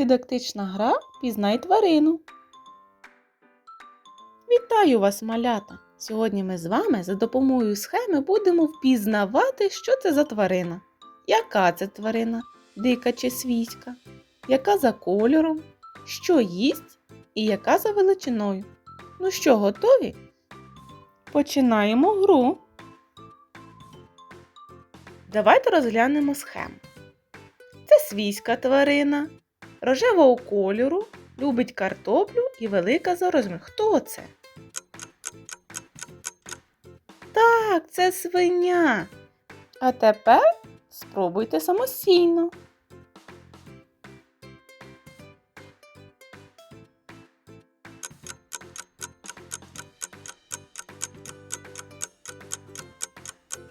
Дидактична гра Пізнай тварину. Вітаю вас, малята! Сьогодні ми з вами за допомогою схеми будемо впізнавати, що це за тварина. Яка це тварина? Дика чи свійська? Яка за кольором? Що їсть? І яка за величиною? Ну що, готові? Починаємо гру. Давайте розглянемо схему. Це свійська тварина, рожевого кольору, любить картоплю і велика за розмір. Хто це? Так, це свиня. А тепер спробуйте самостійно.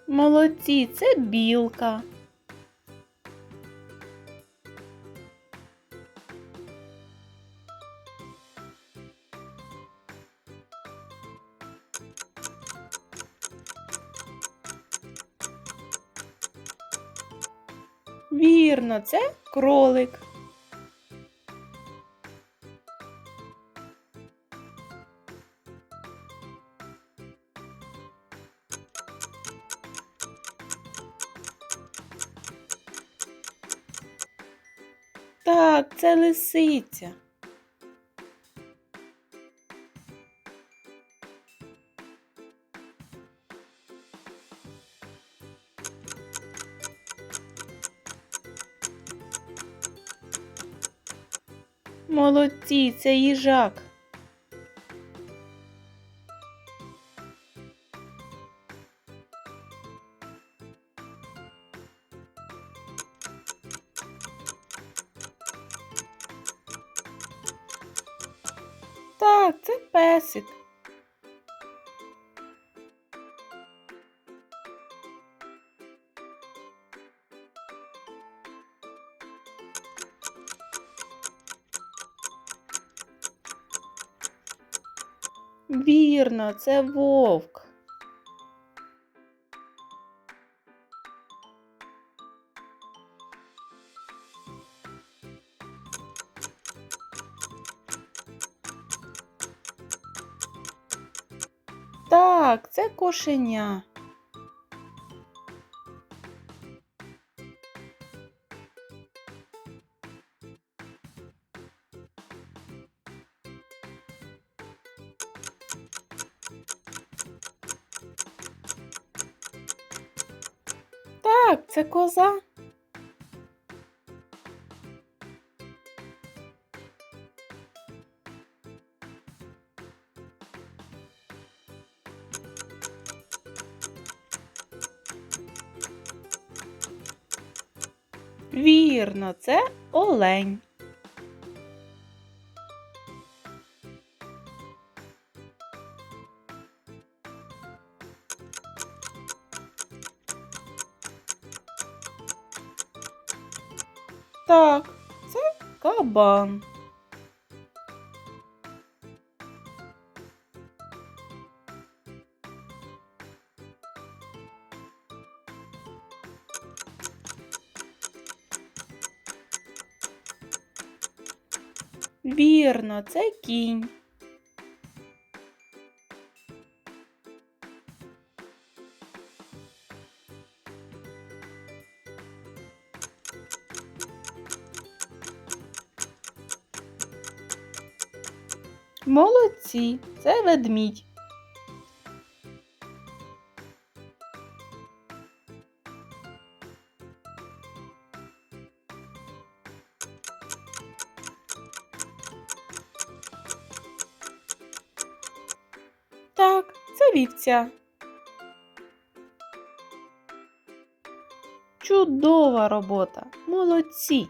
Молодці, це білка. Вірно, це кролик. Так, це лисиця. Молодці, це їжак. Так, це песик. Вірно, це вовк. Так, це кошеня. Це коза. Вірно, це олень. Так, це кабан. Вірно, це кінь. Молодці, це ведмідь. Так, це вівця. Чудова робота. Молодці.